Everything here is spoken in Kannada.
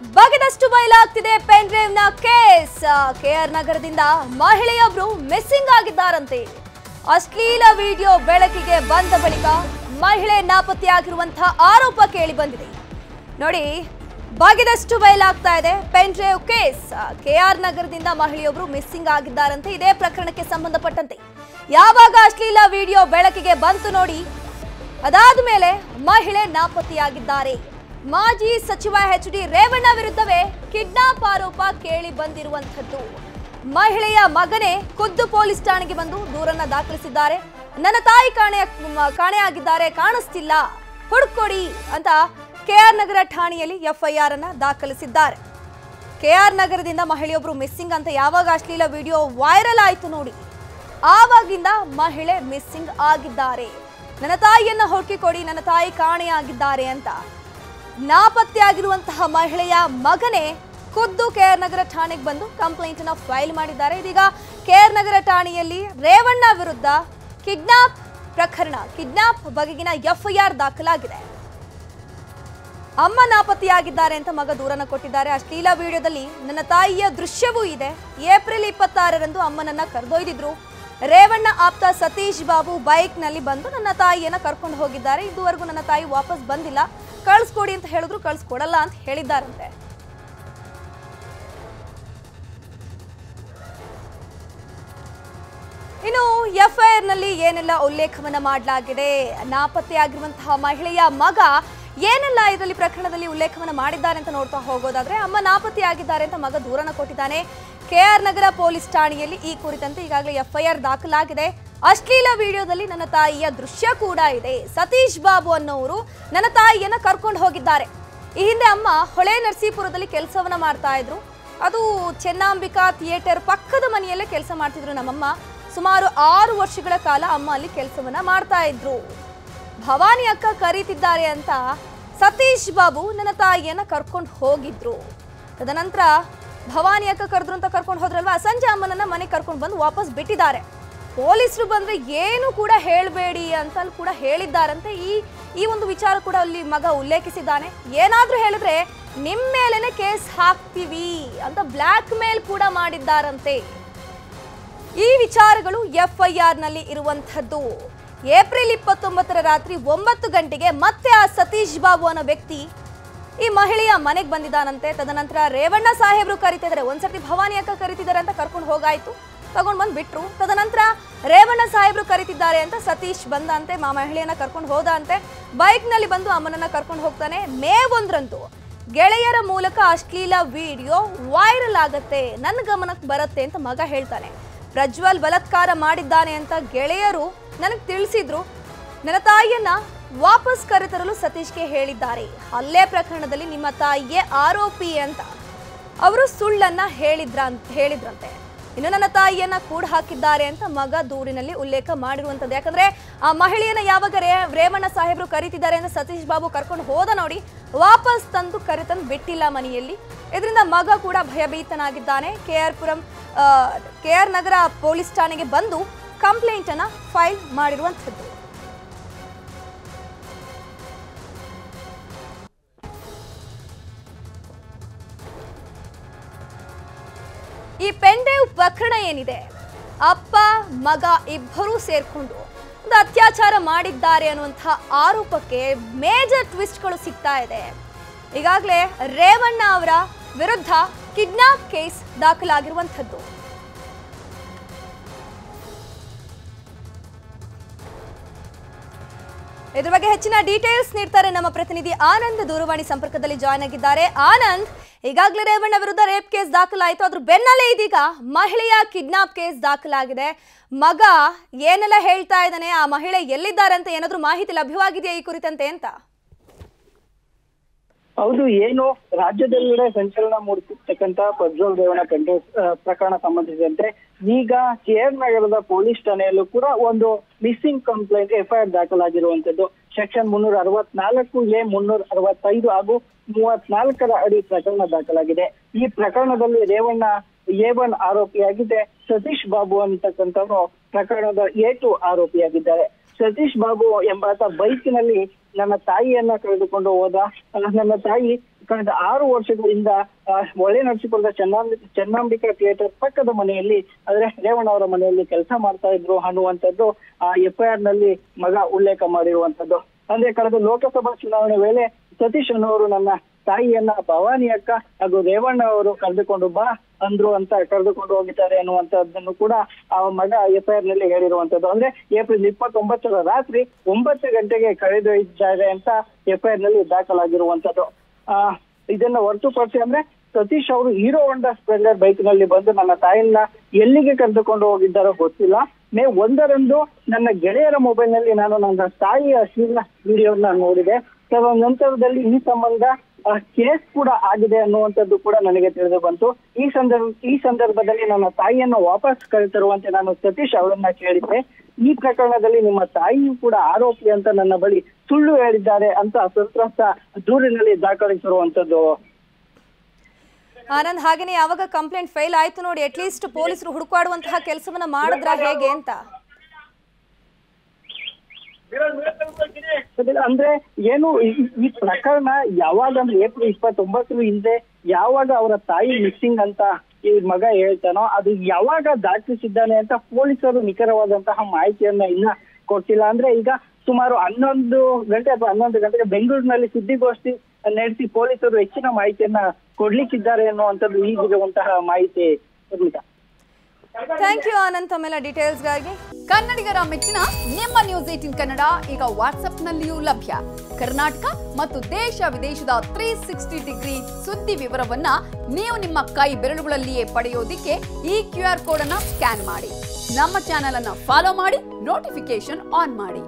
ಬಗೆದಷ್ಟು ಬಯಲಾಗ್ತಿದೆ ಪೆನ್ ಡ್ರೈವ್ನ ಕೇಸ್ ಕೆಆರ್ ನಗರದಿಂದ ಮಹಿಳೆಯೊಬ್ರು ಮಿಸ್ಸಿಂಗ್ ಆಗಿದ್ದಾರಂತೆ. ಅಶ್ಲೀಲ ವಿಡಿಯೋ ಬೆಳಕಿಗೆ ಬಂದ ಬಳಿಕ ಮಹಿಳೆ ನಾಪತ್ತೆಯಾಗಿರುವಂತಹ ಆರೋಪ ಕೇಳಿ ಬಂದಿದೆ. ನೋಡಿ, ಬಗೆದಷ್ಟು ಬಯಲಾಗ್ತಾ ಇದೆ ಪೆನ್ ಡ್ರೈವ್ ಕೇಸ್ ಕೆಆರ್ ನಗರದಿಂದ ಮಹಿಳೆಯೊಬ್ರು ಮಿಸ್ಸಿಂಗ್ ಆಗಿದ್ದಾರಂತೆ. ಇದೇ ಪ್ರಕರಣಕ್ಕೆ ಸಂಬಂಧಪಟ್ಟಂತೆ. ಯಾವಾಗ ಅಶ್ಲೀಲ ವಿಡಿಯೋ ಬೆಳಕಿಗೆ ಬಂತು ನೋಡಿ ಅದಾದ ಮೇಲೆ ಮಹಿಳೆ ನಾಪತ್ತೆಯಾಗಿದ್ದಾರೆ. ಮಾಜಿ ಸಚಿವ ಎಚ್ ಡಿ ರೇವಣ್ಣ ವಿರುದ್ಧವೇ ಕಿಡ್ನಾಪ್ ಆರೋಪ ಕೇಳಿ ಬಂದಿರುವಂಥದ್ದು. ಮಹಿಳೆಯ ಮಗನೇ ಖುದ್ದು ಪೊಲೀಸ್ ಠಾಣೆಗೆ ಬಂದು ದೂರನ್ನ ದಾಖಲಿಸಿದ್ದಾರೆ. ನನ್ನ ತಾಯಿ ಕಾಣೆ ಕಾಣೆಯಾಗಿದ್ದಾರೆ ಕಾಣಿಸ್ತಿಲ್ಲ. ಹುಡ್ಕೊಡಿ ಅಂತ ಕೆಆರ್ ನಗರ ಠಾಣೆಯಲ್ಲಿ ಎಫ್ಐಆರ್ ಅನ್ನ ದಾಖಲಿಸಿದ್ದಾರೆ. ಕೆಆರ್ ನಗರದಿಂದ ಮಹಿಳೆಯೊಬ್ರು ಮಿಸ್ಸಿಂಗ್ ಅಂತ ಯಾವಾಗ ಅಶ್ಲೀಲ ವಿಡಿಯೋ ವೈರಲ್ ಆಯಿತು ನೋಡಿ. ಆವಾಗಿಂದ ಮಹಿಳೆ ಮಿಸ್ಸಿಂಗ್ ಆಗಿದ್ದಾರೆ. ನನ್ನ ತಾಯಿಯನ್ನು ಹುಡುಕಿಕೊಡಿ ನನ್ನ ತಾಯಿ ಕಾಣೆಯಾಗಿದ್ದಾರೆ ಅಂತ. ನಾಪತ್ತೆಯಾಗಿರುವಂತಹ ಮಹಿಳೆಯ ಮಗನೇ ಖುದ್ದು ಕೆಆರ್ ನಗರ ಠಾಣೆಗೆ ಬಂದು ಕಂಪ್ಲೇಂಟ್ ಅನ್ನು ಫೈಲ್ ಮಾಡಿದ್ದಾರೆ. ಇದೀಗ ಕೆಆರ್ ನಗರ ಠಾಣೆಯಲ್ಲಿ ರೇವಣ್ಣ ವಿರುದ್ಧ ಕಿಡ್ನಾಪ್ ಪ್ರಕರಣ, ಕಿಡ್ನಾಪ್ ಬಗೆಗಿನ ಎಫ್ಐಆರ್ ದಾಖಲಾಗಿದೆ. ಅಮ್ಮ ನಾಪತ್ತೆಯಾಗಿದ್ದಾರೆ ಅಂತ ಮಗ ದೂರನ ಕೊಟ್ಟಿದ್ದಾರೆ. ಅಶ್ಲೀಲ ವಿಡಿಯೋದಲ್ಲಿ ನನ್ನ ತಾಯಿಯ ದೃಶ್ಯವೂ ಇದೆ. ಏಪ್ರಿಲ್ ಇಪ್ಪತ್ತಾರರಂದು ಅಮ್ಮನನ್ನ ಕರೆದೊಯ್ದಿದ್ರು. ರೇವಣ್ಣ ಆಪ್ತ ಸತೀಶ್ ಬಾಬು ಬೈಕ್ನಲ್ಲಿ ಬಂದು ನನ್ನ ತಾಯಿಯನ್ನ ಕರ್ಕೊಂಡು ಹೋಗಿದ್ದಾರೆ. ಇದುವರೆಗೂ ನನ್ನ ತಾಯಿ ವಾಪಸ್ ಬಂದಿಲ್ಲ. ಕಳಿಸ್ಕೊಡಿ ಅಂತ ಹೇಳಿದ್ರು ಕಳಿಸ್ಕೊಡಲ್ಲ ಅಂತ ಹೇಳಿದ್ದಾರಂತೆ. ಇನ್ನು ಎಫ್ಐಆರ್ನಲ್ಲಿ ಏನೆಲ್ಲ ಉಲ್ಲೇಖವನ್ನ ಮಾಡಲಾಗಿದೆ? ನಾಪತ್ತೆಯಾಗಿರುವಂತಹ ಮಹಿಳೆಯ ಮಗ ಏನೆಲ್ಲ ಇದರಲ್ಲಿ ಪ್ರಕರಣದಲ್ಲಿ ಉಲ್ಲೇಖವನ್ನ ಮಾಡಿದ್ದಾರೆ ಅಂತ ನೋಡ್ತಾ ಹೋಗೋದಾದ್ರೆ, ಅಮ್ಮ ನಾಪತ್ತೆಯಾಗಿದ್ದಾರೆ ಅಂತ ಮಗ ದೂರನ ಕೊಟ್ಟಿದ್ದಾನೆ. ಕೆಆರ್ ನಗರ ಪೊಲೀಸ್ ಠಾಣೆಯಲ್ಲಿ ಈ ಕುರಿತಂತೆ ಈಗಾಗಲೇ ಎಫ್ಐಆರ್ ದಾಖಲಾಗಿದೆ. ಅಶ್ಲೀಲ ವಿಡಿಯೋದಲ್ಲಿ ನನ್ನ ತಾಯಿಯ ದೃಶ್ಯ ಕೂಡ ಇದೆ. ಸತೀಶ್ ಬಾಬು ಅನ್ನೋರು ನನ್ನ ತಾಯಿಯನ್ನ ಕರ್ಕೊಂಡು ಹೋಗಿದ್ದಾರೆ. ಈ ಹಿಂದೆ ಅಮ್ಮ ಹೊಳೆ ನರಸೀಪುರದಲ್ಲಿ ಕೆಲಸವನ್ನ ಮಾಡ್ತಾ ಇದ್ರು. ಅದು ಚೆನ್ನಾಂಬಿಕಾ ಥಿಯೇಟರ್ ಪಕ್ಕದ ಮನೆಯಲ್ಲೇ ಕೆಲಸ ಮಾಡ್ತಿದ್ರು ನಮ್ಮಮ್ಮ. ಸುಮಾರು ಆರು ವರ್ಷಗಳ ಕಾಲ ಅಮ್ಮ ಅಲ್ಲಿ ಕೆಲಸವನ್ನ ಮಾಡ್ತಾ ಇದ್ರು. ಭವಾನಿ ಅಕ್ಕ ಕರೀತಿದ್ದಾರೆ ಅಂತ ಸತೀಶ್ ಬಾಬು ನನ್ನ ತಾಯಿಯನ್ನ ಕರ್ಕೊಂಡು ಹೋಗಿದ್ರು. ತದನಂತರ ಭವಾನಿ ಅಕ್ಕ ಕರೆದ್ರು ಅಂತ ಕರ್ಕೊಂಡು ಹೋದ್ರಲ್ವಾ? ಸಂಜೆ ಅಮ್ಮನನ್ನ ಮನೆಗೆ ಕರ್ಕೊಂಡು ಬಂದು ವಾಪಸ್ ಬಿಟ್ಟಿದ್ದಾರೆ. ಪೊಲೀಸರು ಬಂದ್ರೆ ಏನು ಕೂಡ ಹೇಳಬೇಡಿ ಅಂತ ಅಲ್ಲಿ ಕೂಡ ಹೇಳಿದ್ದಾರಂತೆ. ಈ ಈ ಒಂದು ವಿಚಾರ ಕೂಡ ಅಲ್ಲಿ ಮಗ ಉಲ್ಲೇಖಿಸಿದ್ದಾನೆ. ಏನಾದರೂ ಹೇಳಿದ್ರೆ ನಿಮ್ಮ ಮೇಲೇನೆ ಕೇಸ್ ಹಾಕ್ತೀವಿ ಅಂತ ಬ್ಲ್ಯಾಕ್ ಮೇಲ್ ಕೂಡ ಮಾಡಿದ್ದಾರಂತೆ. ಈ ವಿಚಾರಗಳು ಎಫ್ಐಆರ್ನಲ್ಲಿ ಇರುವಂಥದ್ದು. ಏಪ್ರಿಲ್ ಇಪ್ಪತ್ತೊಂಬತ್ತರ ರಾತ್ರಿ ಒಂಬತ್ತು ಗಂಟೆಗೆ ಮತ್ತೆ ಆ ಸತೀಶ್ ಬಾಬು ಅನ್ನೋ ವ್ಯಕ್ತಿ ಈ ಮಹಿಳೆಯ ಮನೆಗೆ ಬಂದಿದ್ದಾನಂತೆ. ತದನಂತರ ರೇವಣ್ಣ ಸಾಹೇಬರು ಕರಿತಿದ್ದಾರೆ. ಒಂದ್ಸರ್ತಿ ಭವಾನಿ ಅಕ್ಕ ಕರಿತಿದ್ದಾರೆ ಅಂತ ಕರ್ಕೊಂಡು ಹೋಗಾಯ್ತು. ತಗೊಂಡ್ ಬಂದ್ ಬಿಟ್ರು ತದನಂತರ ರೇವಣ್ಣ ಸಾಹೇಬ್ರು ಕರಿತಿದ್ದಾರೆ ಅಂತ ಸತೀಶ್ ಬಂದ ಅಂತೆ ಮಾ ಮಹಿಳೆಯನ್ನ ಕರ್ಕೊಂಡು ಹೋದ ಅಂತೆ ಬೈಕ್ನಲ್ಲಿ ಬಂದು ಅಮ್ಮನನ್ನ ಕರ್ಕೊಂಡು ಹೋಗ್ತಾನೆ. ಮೇ ಒಂದ್ರಂತು ಗೆಳೆಯರ ಮೂಲಕ ಅಶ್ಲೀಲ ವಿಡಿಯೋ ವೈರಲ್ ಆಗತ್ತೆ ನನ್ನ ಗಮನಕ್ಕೆ ಬರುತ್ತೆ ಅಂತ ಮಗ ಹೇಳ್ತಾನೆ. ಪ್ರಜ್ವಲ್ ಬಲತ್ಕಾರ ಮಾಡಿದ್ದಾನೆ ಅಂತ ಗೆಳೆಯರು ನನಗೆ ತಿಳಿಸಿದ್ರು. ನನ್ನ ತಾಯಿಯನ್ನ ವಾಪಸ್ ಕರೆತರಲು ಸತೀಶ್ಗೆ ಹೇಳಿದ್ದಾರೆ. ಅಲ್ಲೇ ಪ್ರಕರಣದಲ್ಲಿ ನಿಮ್ಮ ತಾಯಿಯೇ ಆರೋಪಿ ಅಂತ ಅವರು ಸುಳ್ಳನ್ನ ಹೇಳಿದ್ರ ಹೇಳಿದ್ರಂತೆ. ಇನ್ನು ನನ್ನ ತಾಯಿಯನ್ನ ಕೂಡ ಹಾಕಿದ್ದಾರೆ ಅಂತ ಮಗ ದೂರಿನಲ್ಲಿ ಉಲ್ಲೇಖ ಮಾಡಿರುವಂತದ್ದು. ಯಾಕಂದ್ರೆ ಆ ಮಹಿಳೆಯನ್ನ ಯಾವಾಗ ರೇವಣ್ಣ ಸಾಹೇಬರು ಕರೀತಿದ್ದಾರೆ ಅಂತ ಸತೀಶ್ ಬಾಬು ಕರ್ಕೊಂಡು ಹೋದ ನೋಡಿ, ವಾಪಸ್ ತಂದು ಕರೆತಂದು ಬಿಟ್ಟಿಲ್ಲ ಮನೆಯಲ್ಲಿ. ಇದರಿಂದ ಮಗ ಕೂಡ ಭಯಭೀತನಾಗಿದ್ದಾನೆ. K R Puram K R Nagar police ಠಾಣೆಗೆ ಬಂದು ಕಂಪ್ಲೇಂಟ್ ಅನ್ನ ಫೈಲ್ ಮಾಡಿರುವಂಥದ್ದು ಪ್ರಕರಣ ಏನಿದೆ? ಅಪ್ಪ, ಮಗ ಇಬ್ಬರೂ ಸೇರ್ಕೊಂಡು ಒಂದು ಅತ್ಯಾಚಾರ ಮಾಡಿದ್ದಾರೆ ಅನ್ನುವಂತಹ ಆರೋಪಕ್ಕೆ ಮೇಜರ್ ಟ್ವಿಸ್ಟ್ಗಳು ಸಿಗ್ತಾ ಇದೆ. ಈಗಾಗಲೇ ರೇವಣ್ಣ ಅವರ ವಿರುದ್ಧ ಕಿಡ್ನಾಪ್ ಕೇಸ್ ದಾಖಲಾಗಿರುವಂಥದ್ದು. ಇದ್ರ ಬಗ್ಗೆ ಹೆಚ್ಚಿನ ಡೀಟೇಲ್ಸ್ ನೀಡ್ತಾರೆ ನಮ್ಮ ಪ್ರತಿನಿಧಿ ಆನಂದ್ ದೂರವಾಣಿ ಸಂಪರ್ಕದಲ್ಲಿ ಜಾಯ್ನ್ ಆಗಿದ್ದಾರೆ. ಆನಂದ್ ಈಗಾಗಲೇ ರೇವಣ್ಣ ವಿರುದ್ಧ ರೇಪ್ ಕೇಸ್ ದಾಖಲಾಯಿತು. ಅದ್ರ ಬೆನ್ನಲ್ಲೇ ಇದೀಗ ಮಹಿಳೆಯ ಕಿಡ್ನಾಪ್ ಕೇಸ್ ದಾಖಲಾಗಿದೆ. ಮಗ ಏನೆಲ್ಲ ಹೇಳ್ತಾ ಇದ್ದಾನೆ? ಆ ಮಹಿಳೆ ಎಲ್ಲಿದ್ದಾರೆ ಅಂತ ಏನಾದರೂ ಮಾಹಿತಿ ಲಭ್ಯವಾಗಿದೆಯಾ ಈ ಕುರಿತಂತೆ ಅಂತ? ಹೌದು, ಏನು ರಾಜ್ಯದೆಲ್ಲೆಡೆ ಸಂಚಲನ ಮೂಡಿಸಿರ್ತಕ್ಕಂತ ಪ್ರಜ್ವಲ್ ರೇವಣ್ಣ ಕಂಡು ಪ್ರಕರಣ ಸಂಬಂಧಿಸಿದಂತೆ ಈಗ ಕೆಆರ್ ನಗರದ ಪೊಲೀಸ್ ಠಾಣೆಯಲ್ಲೂ ಕೂಡ ಒಂದು ಮಿಸ್ಸಿಂಗ್ ಕಂಪ್ಲೇಂಟ್ ಎಫ್ಐಆರ್ ದಾಖಲಾಗಿರುವಂತದ್ದು ಸೆಕ್ಷನ್ ಮುನ್ನೂರ ಅರವತ್ನಾಲ್ಕು ಎ ಮುನ್ನೂರ ಅರವತ್ತೈದು ಹಾಗೂ ಮೂವತ್ನಾಲ್ಕರ ಅಡಿ ಪ್ರಕರಣ ದಾಖಲಾಗಿದೆ. ಈ ಪ್ರಕರಣದಲ್ಲಿ ರೇವಣ್ಣ ಎ ಒನ್ ಆರೋಪಿಯಾಗಿದೆ, ಸತೀಶ್ ಬಾಬು ಅಂತಕ್ಕಂಥವ್ರು ಪ್ರಕರಣದ ಎ ಟು ಆರೋಪಿಯಾಗಿದ್ದಾರೆ. ಸತೀಶ್ ಬಾಬು ಎಂಬಾತ ಬೈಕ್ನಲ್ಲಿ ನನ್ನ ತಾಯಿಯನ್ನ ಕಳೆದುಕೊಂಡು ಹೋದ ನನ್ನ ತಾಯಿ ಕಳೆದ ಆರು ವರ್ಷಗಳಿಂದ ಒಳ್ಳೆ ನಡೆಸಿಕೊಂಡ ಚೆನ್ನಾಂಬಿ, ಚೆನ್ನಾಂಬಿಕಾ ಥಿಯೇಟರ್ ಪಕ್ಕದ ಮನೆಯಲ್ಲಿ ಅಂದ್ರೆ ರೇವಣ್ಣ ಅವರ ಮನೆಯಲ್ಲಿ ಕೆಲಸ ಮಾಡ್ತಾ ಇದ್ರು ಅನ್ನುವಂಥದ್ದು, ಆ ಎಫ್ ಐ ಆರ್ನಲ್ಲಿ ಮಗ ಉಲ್ಲೇಖ ಮಾಡಿರುವಂತದ್ದು ಅಂದ್ರೆ ಕಳೆದ ಲೋಕಸಭಾ ಚುನಾವಣೆ ವೇಳೆ ಸತೀಶ್ ಅನ್ನೋರು ನನ್ನ ತಾಯಿಯನ್ನ, ಭವಾನಿ ಅಕ್ಕ ಹಾಗೂ ರೇವಣ್ಣ ಅವರು ಕರೆದುಕೊಂಡು ಬಾ ಅಂದ್ರು ಅಂತ ಕರೆದುಕೊಂಡು ಹೋಗಿದ್ದಾರೆ ಅನ್ನುವಂತದ್ದನ್ನು ಕೂಡ ಆ ಮಗ ಎಫ್ ಐ ಆರ್ನಲ್ಲಿ ಹೇಳಿರುವಂತದ್ದು. ಅಂದ್ರೆ ಏಪ್ರಿಲ್ ಇಪ್ಪತ್ತೊಂಬತ್ತರ ರಾತ್ರಿ ಒಂಬತ್ತು ಗಂಟೆಗೆ ಕರೆದೊಯ್ದಿದ್ದಾರೆ ಅಂತ ಎಫ್ ಐ ಆರ್ನಲ್ಲಿ ದಾಖಲಾಗಿರುವಂತದ್ದು. ಆ, ಇದನ್ನ ಹೊರತುಪಡಿಸಿ ಅಂದ್ರೆ ಸತೀಶ್ ಅವರು ಹೀರೋ ಹೊಂಡಾ ಸ್ಪ್ಲೆಂಡರ್ ಬೈಕ್ನಲ್ಲಿ ಬಂದು ನನ್ನ ತಾಯಿನ ಎಲ್ಲಿಗೆ ಕರೆದುಕೊಂಡು ಹೋಗಿದ್ದಾರೋ ಗೊತ್ತಿಲ್ಲ. ಮೇ ಒಂದರಂದು ನನ್ನ ಗೆಳೆಯರ ಮೊಬೈಲ್ನಲ್ಲಿ ನಾನು ನನ್ನ ತಾಯಿಯ ಶೀಲ ವಿಡಿಯೋನ ನೋಡಿದೆ. ನಂತರದಲ್ಲಿ ಈ ಸಂಬಂಧ ಕೇಸ್ ಕೂಡ ಆಗಿದೆ ಅನ್ನುವಂಥದ್ದು ಕೂಡ ನನಗೆ ತಿಳಿದು ಬಂತು. ಈ ಸಂದರ್ಭ, ಈ ಸಂದರ್ಭದಲ್ಲಿ ನನ್ನ ತಾಯಿಯನ್ನು ವಾಪಸ್ ಕರೆತರುವಂತೆ ನಾನು ಸತೀಶ್ ಅವರನ್ನ ಕೇಳಿದ್ದೆ. ಈ ಪ್ರಕರಣದಲ್ಲಿ ನಿಮ್ಮ ತಾಯಿಯು ಕೂಡ ಆರೋಪಿ ಅಂತ ನನ್ನ ಬಳಿ ಸುಳ್ಳು ಹೇಳಿದ್ದಾರೆ ಅಂತ ಸಂತ್ರಸ್ತ ದೂರಿನಲ್ಲಿ ದಾಖಲಿಸಿರುವಂತದ್ದು ಆನಂದ್, ಹಾಗೇನೆ ಯಾವಾಗ ಕಂಪ್ಲೇಂಟ್ ಫೈಲ್ ಆಯ್ತು ನೋಡಿ ಅಟ್ಲೀಸ್ಟ್ ಪೊಲೀಸರು ಹುಡುಕಾಡುವಂತಹ ಕೆಲಸವನ್ನ ಮಾಡಿದ್ರ ಹೇಗೆ ಅಂತ? ಅಂದ್ರೆ ಏನು ಈ- ಪ್ರಕರಣ ಯಾವಾಗ ಅಂದ್ರೆ ಏಪ್ರಿಲ್ ಇಪ್ಪತ್ತೊಂಬತ್ತರ ಹಿಂದೆ ಯಾವಾಗ ಅವರ ತಾಯಿ ಮಿಸ್ಸಿಂಗ್ ಅಂತ ಈ ಮಗ ಹೇಳ್ತಾನೋ, ಅದು ಯಾವಾಗ ದಾಖಲಿಸಿದ್ದಾನೆ ಅಂತ ಪೊಲೀಸರು ನಿಖರವಾದಂತಹ ಮಾಹಿತಿಯನ್ನ ಇನ್ನ ಕೊಟ್ಟಿಲ್ಲ. ಅಂದ್ರೆ ಈಗ ಸುಮಾರು ಹನ್ನೊಂದು ಗಂಟೆ ಅಥವಾ ಹನ್ನೊಂದು ಗಂಟೆಗೆ ಬೆಂಗಳೂರಿನಲ್ಲಿ ಸುದ್ದಿಗೋಷ್ಠಿ ನಡೆಸಿ ಪೊಲೀಸರು ಹೆಚ್ಚಿನ ಮಾಹಿತಿಯನ್ನ ಕೊಡ್ಲಿಕ್ಕಿದ್ದಾರೆ ಅನ್ನುವಂಥದ್ದು ಈಗಿರುವಂತಹ ಮಾಹಿತಿ. ನಿರ್ಮಿತ ಥ್ಯಾಂಕ್ ಯು ಆನಂದ್ ತಮ್ಮೆಲ್ಲ ಡೀಟೇಲ್ಸ್ಗಾಗಿ ಕನ್ನಡಿಗರ ಮೆಚ್ಚಿನ ನಿಮ್ಮ ನ್ಯೂಸ್ ಏಟಿನ್ ಕನ್ನಡ ಈಗ ವಾಟ್ಸಪ್ನಲ್ಲಿಯೂ ಲಭ್ಯ. ಕರ್ನಾಟಕ ಮತ್ತು ದೇಶ ವಿದೇಶದ ತ್ರೀ ಸಿಕ್ಸ್ಟಿ ಡಿಗ್ರಿ ಸುದ್ದಿ ವಿವರವನ್ನ ನೀವು ನಿಮ್ಮ ಕೈ ಬೆರಳುಗಳಲ್ಲಿಯೇ ಪಡೆಯೋದಿಕ್ಕೆ ಈ ಕ್ಯೂ ಆರ್ ಕೋಡ್ ಅನ್ನ ಸ್ಕ್ಯಾನ್ ಮಾಡಿ. ನಮ್ಮ ಚಾನೆಲ್ ಅನ್ನ ಫಾಲೋ ಮಾಡಿ ನೋಟಿಫಿಕೇಶನ್ ಆನ್ ಮಾಡಿ.